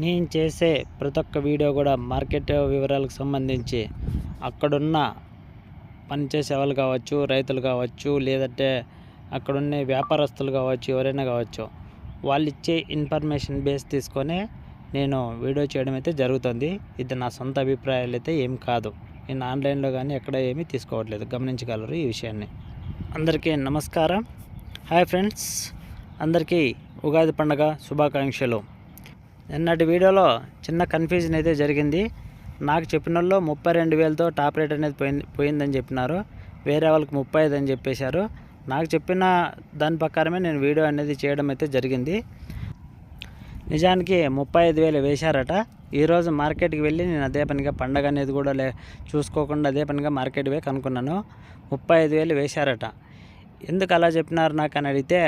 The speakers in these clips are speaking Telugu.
నేను చేసే ప్రతి ఒక్క వీడియో కూడా మార్కెట్ వివరాలకు సంబంధించి అక్కడున్న పనిచేసే వాళ్ళు కావచ్చు రైతులు కావచ్చు లేదంటే అక్కడున్న వ్యాపారస్తులు కావచ్చు ఎవరైనా కావచ్చు వాళ్ళు ఇచ్చే ఇన్ఫర్మేషన్ బేస్ తీసుకొని నేను వీడియో చేయడం అయితే జరుగుతుంది. ఇది నా సొంత అభిప్రాయాలు అయితే ఏం కాదు. నేను ఆన్లైన్లో కానీ ఎక్కడ ఏమీ తీసుకోవట్లేదు. గమనించగలరు ఈ విషయాన్ని. అందరికీ నమస్కారం. Hi friends. అందరికీ ఉగాది పండగ శుభాకాంక్షలు. నిన్నటి వీడియోలో చిన్న కన్ఫ్యూజన్ అయితే జరిగింది. నాకు చెప్పిన వాళ్ళు ముప్పై రెండు వేలతో టాప్ రేట్ అనేది పోయింది పోయిందని చెప్పినారు. వేరే వాళ్ళకి ముప్పై ఐదు అని చెప్పేశారు. నాకు చెప్పిన దాని ప్రకారమే నేను వీడియో అనేది చేయడం అయితే జరిగింది. నిజానికి ముప్పై ఐదు వేలు వేశారట. ఈరోజు మార్కెట్కి వెళ్ళి నేను అదే పనిగా పండగ అనేది కూడా లే చూసుకోకుండా అదే పనిగా మార్కెట్ పోయి కనుక్కున్నాను. ముప్పై ఐదు వేలు వేశారట. ఎందుకు అలా చెప్పినారు నాకు అని అడిగితే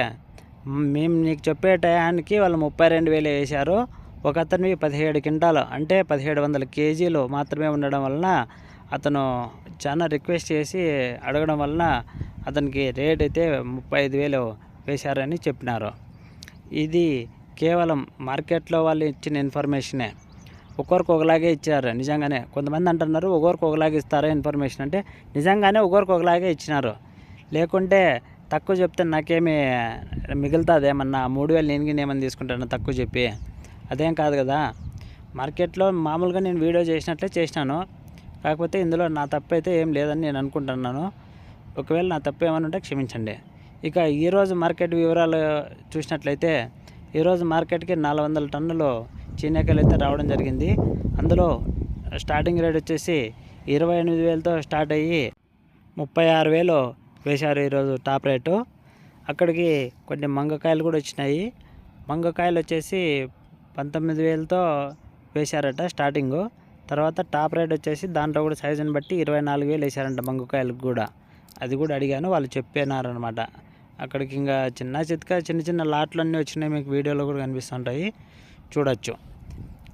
మేము నీకు చెప్పే టయానికి వాళ్ళు ముప్పై రెండు వేలు వేశారు. ఒక అతనివి పదిహేడు క్వింటాలు అంటే పదిహేడు వందల కేజీలు మాత్రమే ఉండడం వలన అతను చాలా రిక్వెస్ట్ చేసి అడగడం వలన అతనికి రేట్ అయితే ముప్పై ఐదు వేలు వేశారని చెప్పినారు. ఇది కేవలం మార్కెట్లో వాళ్ళు ఇచ్చిన ఇన్ఫర్మేషనే. ఒకరికి ఒకలాగే ఇచ్చారు. నిజంగానే కొంతమంది అంటున్నారు ఒకరికి ఒకలాగే ఇస్తారా ఇన్ఫర్మేషన్? అంటే నిజంగానే ఒకరికి ఒకలాగే ఇచ్చినారు. లేకుంటే తక్కువ చెప్తే నాకేమి మిగులుతుంది ఏమన్నా మూడు వేలు నేను ఏమన్నా తీసుకుంటాను తక్కువ చెప్పి? అదేం కాదు కదా. మార్కెట్లో మామూలుగా నేను వీడియో చేసినట్లే చేసినాను. కాకపోతే ఇందులో నా తప్పు అయితే ఏం లేదని నేను అనుకుంటున్నాను. ఒకవేళ నా తప్పు ఏమైనా ఉంటే క్షమించండి. ఇక ఈరోజు మార్కెట్ వివరాలు చూసినట్లయితే ఈరోజు మార్కెట్కి నాలుగు వందల టన్నులు చీనకాయలు అయితే రావడం జరిగింది. అందులో స్టార్టింగ్ రేట్ వచ్చేసి ఇరవై ఎనిమిది వేలతో స్టార్ట్ అయ్యి ముప్పై ఆరు వేలు వేశారు ఈరోజు టాప్ రేటు. అక్కడికి కొన్ని మంగకాయలు కూడా వచ్చినాయి. మంగకాయలు వచ్చేసి పంతొమ్మిది వేలతో వేశారట స్టార్టింగు. తర్వాత టాప్ రేట్ వచ్చేసి దాంట్లో కూడా సైజుని బట్టి ఇరవై నాలుగు వేలు వేశారంట బంగుకాయలకు కూడా. అది కూడా అడిగాను వాళ్ళు చెప్పినారనమాట. అక్కడికి ఇంకా చిన్న చిత్క చిన్న చిన్న లాట్లు అన్నీ వచ్చినాయి మీకు వీడియోలో కూడా కనిపిస్తుంటాయి. చూడొచ్చు.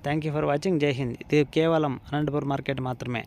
Thank you for watching. Jai Hind. ఇది కేవలం అనంతపూర్ మార్కెట్ మాత్రమే.